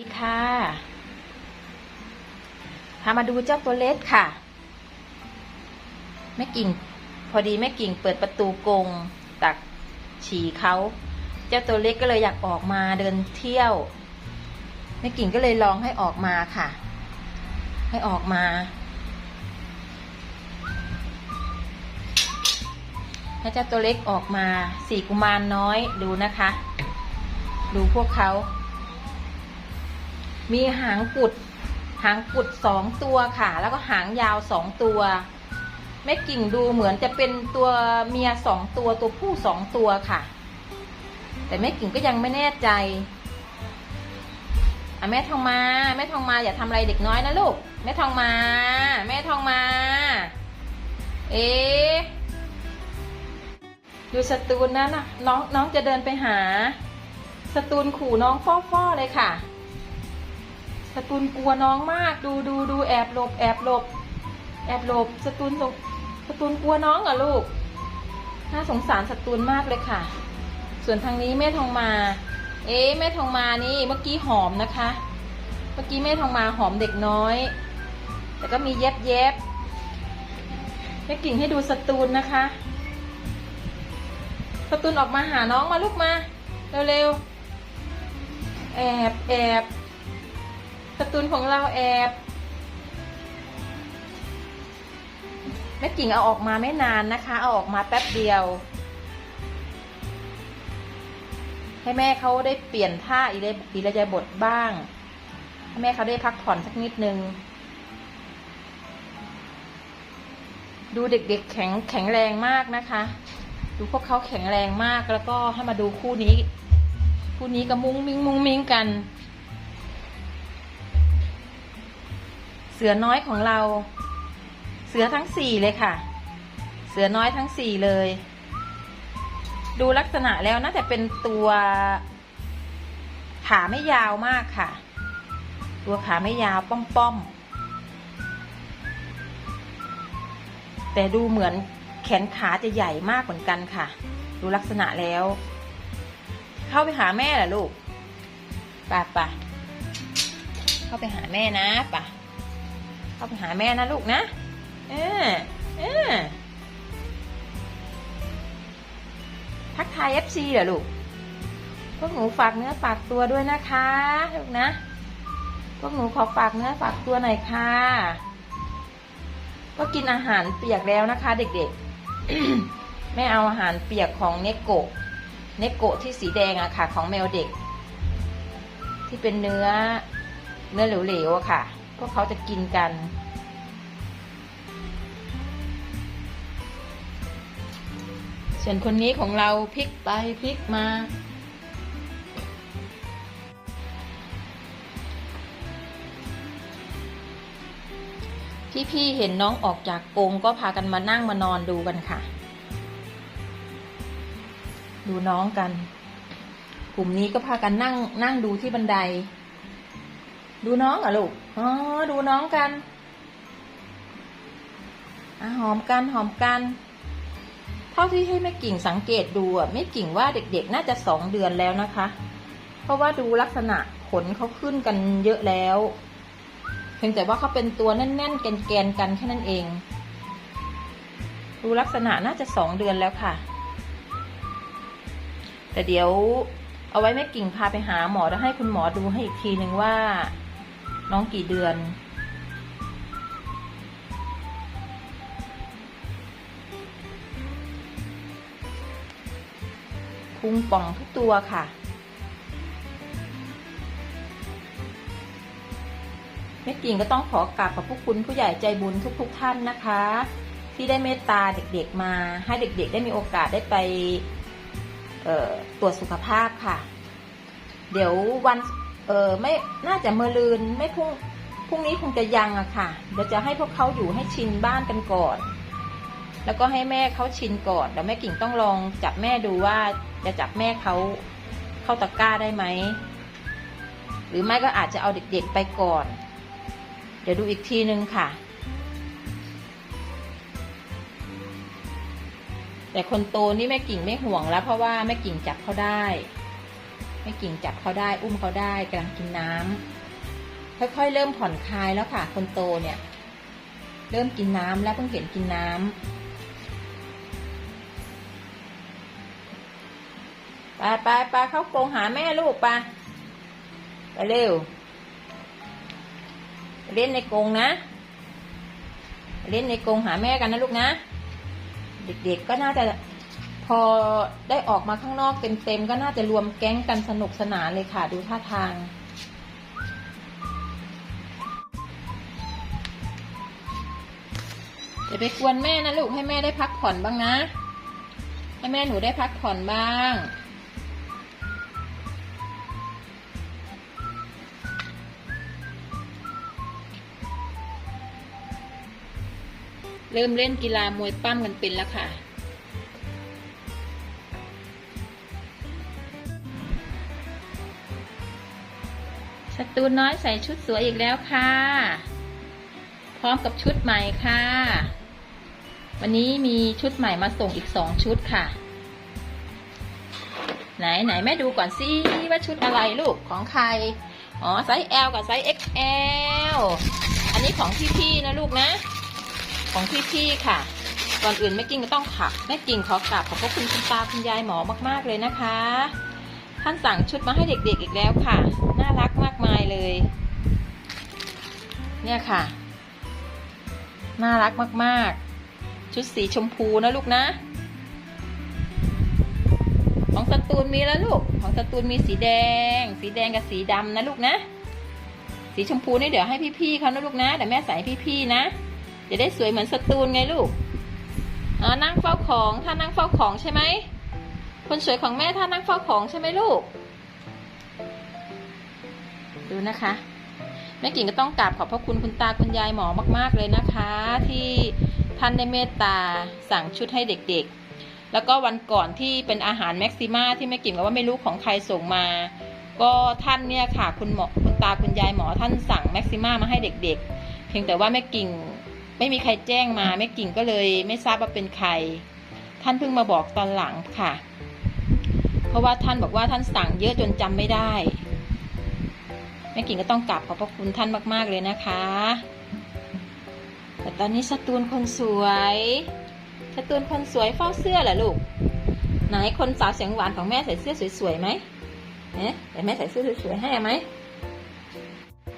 ดีค่ะพามาดูเจ้าตัวเล็กค่ะ แม่กิ่ง พอดีแม่กิ่งเปิดประตูกรงตักฉี่เขาเจ้าตัวเล็กก็เลยอยากออกมาเดินเที่ยว แม่กิ่งก็เลยลองให้ออกมาค่ะ ให้ออกมา ให้เจ้าตัวเล็กออกมาสี่กุมารน้อยดูนะคะ ดูพวกเขา มีหางกุด หางกุดสองตัวค่ะ แล้วก็หางยาวสองตัวแม่กิ่งดูเหมือนจะเป็นตัวเมียสองตัวตัวผู้สองตัวค่ะ แต่แม่กิ่งก็ยังไม่แน่ใจอะแม่ทองมา แม่ทองมาอย่าทำอะไรเด็กน้อยนะลูก แม่ทองมา แม่ทองมา เอ๊ดูสตูนนะนะน้องน้องจะเดินไปหา สตูนขู่น้องฟ่อๆเลยค่ะ สตูนกลัวน้องมาก ดูดูดูแอบหลบ แอบหลบ แอบหลบสตูนสสตูนกลัวน้องเหรอลูก น่าสงสารสตูนมากเลยค่ะ ส่วนทางนี้แม่ทองมา เอ๊ะแม่ทองมานี่เมื่อกี้หอมนะคะ เมื่อกี้แม่ทองมาหอมเด็กน้อย แต่ก็มีเย็บเย็บแม่กิ่งให้ดูสตูนนะคะ สตูนออกมาหาน้องมาลูกมา เร็วๆ แอบแอบ ตูนของเราแอบแม่กิ่งเอาออกมาไม่นานนะคะ เอาออกมาแป๊บเดียว ให้แม่เขาได้เปลี่ยนท่าอิเลอิระยบทบ้าง ให้แม่เขาได้พักผ่อนสักนิดนึง ดูเด็กๆแข็งแข็งแรงมากนะคะ ดูพวกเขาแข็งแรงมากแล้วก็ให้มาดูคู่นี้ คู่นี้ก็มุ้งมิ้งมุ้งมิ้งกัน เสือน้อยของเรา เสือทั้งสี่เลยค่ะ เสือน้อยทั้งสี่เลย ดูลักษณะแล้วน่าจะเป็นตัวขาไม่ยาวมากค่ะ ตัวขาไม่ยาวป้อมป้อมๆแต่ดูเหมือนแขนขาจะใหญ่มากเหมือนกันค่ะ ดูลักษณะแล้ว เข้าไปหาแม่เหรอลูกป่ะป่ะเข้าไปหาแม่นะป่ะ เข้าไปหาแม่นะลูกนะ เออเออทักทายเอฟซีเหรอลูก พวกหนูฝากเนื้อฝากตัวด้วยนะคะลูกนะ พวกหนูขอฝากเนื้อฝากตัวหน่อยค่ะ ก็กินอาหารเปียกแล้วนะคะ เด็กๆ แม่เอาอาหารเปียกของเนโกะ เนโกะที่สีแดงอะค่ะ ของแมวเด็ก ที่เป็นเนื้อเนื้อเหลวๆอะค่ะ พวกเขาจะกินกันส่วนคนนี้ของเราพลิกไปพลิกมา พี่ๆเห็นน้องออกจากกรงก็พากันมานั่งมานอนดูกันค่ะ ดูน้องกัน กลุ่มนี้ก็พากันนั่งนั่งดูที่บันได ดูน้องเหรอลูก อ๋อ ดูน้องกันอหอมกันหอมกัน เท่าที่ให้แม่กิ่งสังเกตดูอะแม่กิ่งว่าเด็กๆ น่าจะสองเดือนแล้วนะคะ เพราะว่าดูลักษณะขนเขาขึ้นกันเยอะแล้ว เพียงแต่ว่าเขาเป็นตัวแน่นๆ แกนๆ กันแค่นั้นเอง ดูลักษณะน่าจะสองเดือนแล้วค่ะ แต่เดี๋ยวเอาไว้แม่กิ่งพาไปหาหมอแล้วให้คุณหมอดูให้อีกทีหนึ่งว่า น้องกี่เดือน พุงป่องทุกตัวค่ะแม่กิ่งก็ต้องขอกราบขอบพระคุณผู้ใหญ่ใจบุญทุกๆทท่านนะคะ ที่ได้เมตตาเด็กๆมาให้เด็กๆ ได้มีโอกาสได้ไปตรวจสุขภาพค่ะ เดี๋ยววัน เออไม่น่าจะเมื่อลืนไม่พรุ่งพรุ่งนี้คงจะยังอะค่ะ เดี๋ยวจะให้พวกเขาอยู่ให้ชินบ้านกันก่อน แล้วก็ให้แม่เขาชินก่อนเดี๋ยวแม่กิ่งต้องลองจับแม่ดูว่าจะจับแม่เขาเข้าตะกร้าได้ไหมหรือไม่ก็อาจจะเอาเด็กๆไปก่อน เดี๋ยวดูอีกทีนึงค่ะ แต่คนโตนี่แม่กิ่งไม่ห่วงแล้วเพราะว่าแม่กิ่งจับเขาได้ ไม่กิ่งจับเขาได้อุ้มเขาได้กำลังกินน้ำค่อยๆเริ่มผ่อนคลายแล้วค่ะคนโตเนี่ย เริ่มกินน้ำแล้วเพิ่งเห็นกินน้ำไปไปไปเข้ากรงหาแม่ลูกไปไปเร็วเล่นในกรงนะเล่นในกรงหาแม่กันนะลูกนะ เด็กๆก็น่าจะ พอได้ออกมาข้างนอกเต็มๆก็น่าจะรวมแก๊งกันสนุกสนานเลยค่ะ ดูท่าทางอย่าไปกวนแม่นะลูกให้แม่ได้พักผ่อนบ้างนะ ให้แม่หนูได้พักผ่อนบ้างเริ่มเล่นกีฬามวยปั้มกันเป็นแล้วค่ะ สตูนน้อยใส่ชุดสวยอีกแล้วค่ะ พร้อมกับชุดใหม่ค่ะ วันนี้มีชุดใหม่มาส่งอีกสองชุดค่ะ ไหนไหนแม่ดูก่อนสิว่าชุดอะไรลูกของใคร อ๋อไซส์ L กับไซส์ XL อันนี้ของพี่ๆนะลูกนะ ของพี่ๆค่ะ ก่อนอื่นแม่กิ่งก็ต้องขับแม่กิ่งขอกราบขอบพระคุณคุณตาคุณยายหมอมากๆเลยนะคะ ท่านสั่งชุดมาให้เด็กๆอีกแล้วค่ะ น่ารักมากมายเลย เนี่ยค่ะ น่ารักมากๆ ชุดสีชมพูนะลูกนะ ของสตูนมีแล้วลูก ของสตูนมีสีแดง สีแดงกับสีดำนะลูกนะ สีชมพูนี่เดี๋ยวให้พี่ๆเขานะลูกนะเดี๋ยวแม่ใส่พี่ๆนะ จะได้สวยเหมือนสตูนไงลูกอ๋อนั่งเฝ้าของ ถ้านั่งเฝ้าของใช่ไหม คนสวยของแม่ท่านั่งเฝ้าของใช่ไหมลูก ดูนะคะแม่กิ่งก็ต้องกราบขอบพระคุณคุณตาคุณยายหมอมาก ๆ เลยนะคะ ที่ท่านได้เมตตาสั่งชุดให้เด็กๆ แล้วก็วันก่อนที่เป็นอาหารแม็กซิมาที่แม่กิ่งบอกว่าไม่รู้ของใครส่งมา ก็ท่านเนี่ยค่ะคุณหมอคุณตาคุณยายหมอท่านสั่งแม็กซิมามาให้เด็ก ๆ เพียงแต่ว่าแม่กิ่งไม่มีใครแจ้งมาแม่กิ่งก็เลยไม่ทราบว่าเป็นใคร ท่านเพิ่งมาบอกตอนหลังค่ะ ราะว่าท่านบอกว่าท่านสั่งเยอะจนจำไม่ได้แม่กิ่งก็ต้องกราบขอบพระคุณท่านมาก ๆเลยนะคะ แต่ตอนนี้สตูนคนสวยสตูนคนสวยเฝ้าเสื้อเหรอลูกไหนคนสาวเสียงหวานของแม่ใส่เสื้อสวยๆไหมเอ๊ะแต่แม่ใส่เสื้อสวยๆให้ไหม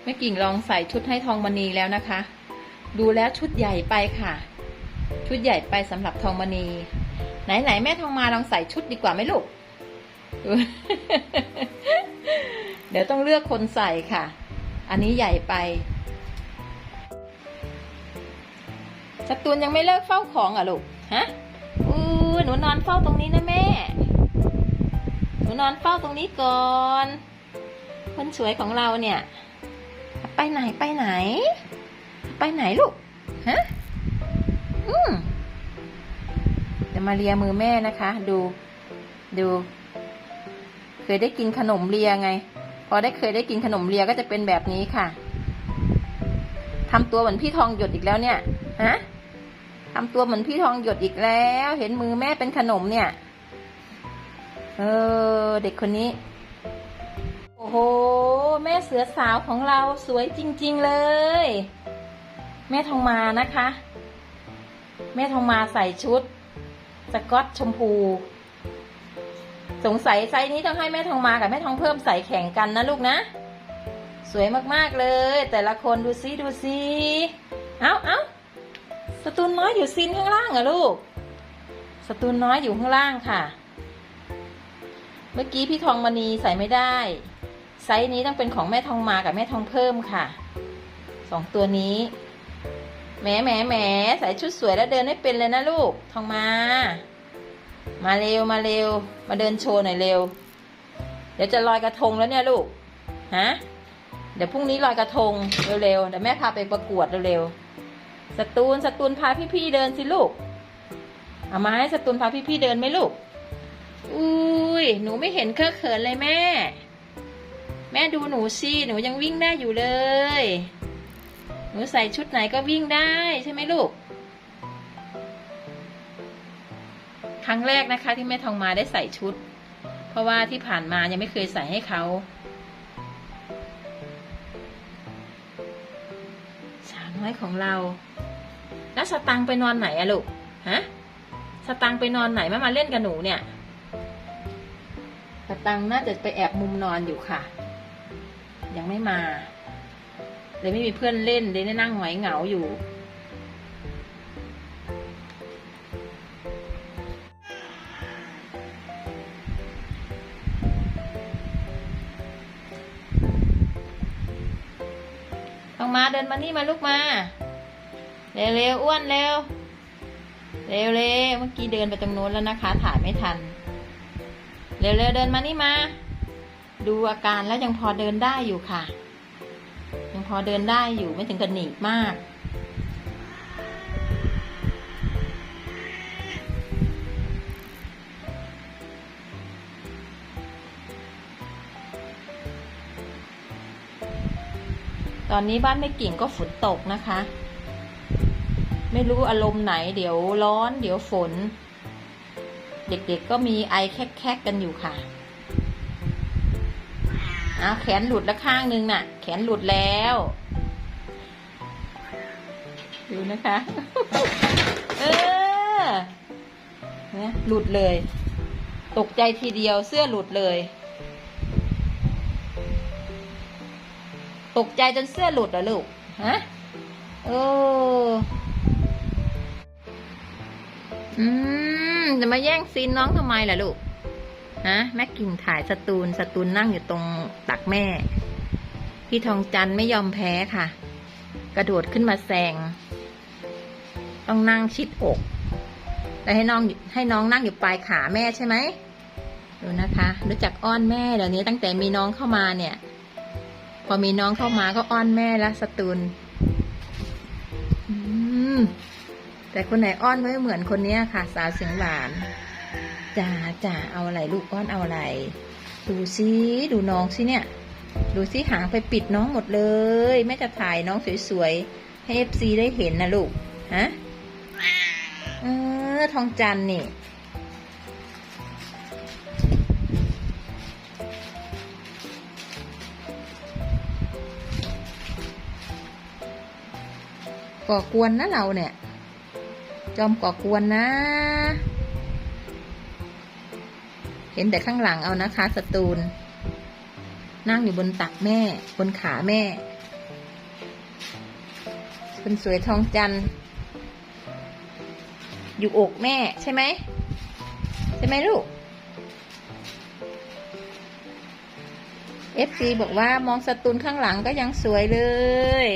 แม่กิ่งลองใส่ชุดให้ทองมณีแล้วนะคะ ดูแล้วชุดใหญ่ไปค่ะ ชุดใหญ่ไปสำหรับทองมณี ไหนๆแม่ทองมาลองใส่ชุดดีกว่าไหมลูก เดี๋ยวต้องเลือกคนใส่ค่ะ อันนี้ใหญ่ไปสตูนยังไม่เลิกเฝ้าของอะลูก ฮะ อู้หนูนอนเฝ้าตรงนี้นะแม่ หนูนอนเฝ้าตรงนี้ก่อน คนสวยของเราเนี่ย ไปไหนไปไหน ไปไหนลูก ฮะ อืมจะมาเลียมือแม่นะคะ ดู ดู เคยได้กินขนมเลียไง พอได้เคยได้กินขนมเลียก็จะเป็นแบบนี้ค่ะทำตัวเหมือนพี่ทองหยดอีกแล้วเนี่ยฮะทำตัวเหมือนพี่ทองหยดอีกแล้ว เห็นมือแม่เป็นขนมเนี่ย เออ เด็กคนนี้ โอ้โห แม่เสือสาวของเราสวยจริง ๆเลย แม่ทองมานะคะ แม่ทองมาใส่ชุดสกอตชมพู สงสัยไซส์นี้ต้องให้แม่ทองมากับแม่ทองเพิ่มใส่แข่งกันนะลูกนะ สวยมากๆเลย แต่ละคนดูซิดูซิเอาเอาสตูนน้อยอยู่ซินข้างล่างเหรอลูก สตูนน้อยอยู่ข้างล่างค่ะ เมื่อกี้พี่ทองมณีใส่ไม่ได้ ไซส์นี้ต้องเป็นของแม่ทองมากับแม่ทองเพิ่มค่ะสองตัวนี้แหมแหมแหมใส่ชุดสวยแล้วเดินให้เป็นเลยนะลูกทองมา มาเร็วมาเร็ว มาเดินโชว์หน่อยเร็ว เดี๋ยวจะลอยกระทงแล้วเนี่ยลูกฮะเดี๋ยวพรุ่งนี้ลอยกระทงเร็วๆเดี๋ยวแม่พาไปประกวดเร็วๆสตูนสตูนพาพี่ๆเดินสิลูกเอามาให้สตูนพาพี่ๆเดินไหมลูกอุ้ยหนูไม่เห็นเคอะเขินเลยแม่ แม่ดูหนูสิหนูยังวิ่งได้อยู่เลย หนูใส่ชุดไหนก็วิ่งได้ใช่ไหมลูก ครั้งแรกนะคะ ที่แม่ทองมาได้ใส่ชุด เพราะว่าที่ผ่านมายังไม่เคยใส่ให้เขาสาวน้อยของเรา แล้วสตังไปนอนไหนอะลูกฮะสตังไปนอนไหนมามาเล่นกับหนูเนี่ยสตังน่าจะไปแอบมุมนอนอยู่ค่ะ ยังไม่มาเลยไม่มีเพื่อนเล่นเลยได้นั่งหงอยเหงาอยู่ มาเดินมานี่มาลูกมา เร็วๆอ้วนเร็ว เร็วๆเมื่อกี้เดินไปตรงโน้นแล้วนะคะ ถ่ายไม่ทัน เร็วๆเดินมานี่มา ดูอาการแล้วยังพอเดินได้อยู่ค่ะ ยังพอเดินได้อยู่ไม่ถึงกับหนีบมาก ตอนนี้บ้านแม่กิ่งก็ฝนตกนะคะ ไม่รู้อารมณ์ไหน เดี๋ยวร้อน เดี๋ยวฝน เด็กๆก็มีไอแคกๆกันอยู่ค่ะอาแขนหลุดแล้วข้างนึงน่ะ แขนหลุดแล้ว ดูนะคะ เออเนี่ยหลุดเลย ตกใจทีเดียวเสื้อหลุดเลย ตกใจจนเสื้อหลุดเหรอลูก ฮะ โอ้อืม จะมาแย่งซีนน้องทำไมล่ะลูก ฮะ แม่กิ่งถ่ายสตูนสตูนนั่งอยู่ตรงตักแม่ พี่ทองจันไม่ยอมแพ้ค่ะ กระโดดขึ้นมาแซง ต้องนั่งชิดอกแต่ให้น้องให้น้องนั่งอยู่ปลายขาแม่ใช่ไหมดูนะคะ รู้จักอ้อนแม่เดี๋ยวนี้ตั้งแต่มีน้องเข้ามาเนี่ย พอมีน้องเข้ามาก็อ้อนแม่ละสตูนแต่คนไหนอ้อนไม่เหมือนคนนี้ค่ะ สาวเสียงหวานจ่าจ่าเอาอะไรลูกอ้อนเอาอะไร ดูซิดูน้องสิเนี่ย ดูซิหางไปปิดน้องหมดเลยแม่จะถ่ายน้องสวยๆ ให้เอฟซีได้เห็นนะลูก ฮะ เออทองจันนี่ ก่อกวนนะเราเนี่ย จอมก่อกวนนะ เห็นแต่ข้างหลังเอานะคะสตูน นั่งอยู่บนตักแม่ บนขาแม่คนสวยทองจันอยู่อกแม่ใช่ไหมใช่ไหมลูก FC บอกว่ามองสตูนข้างหลังก็ยังสวยเลย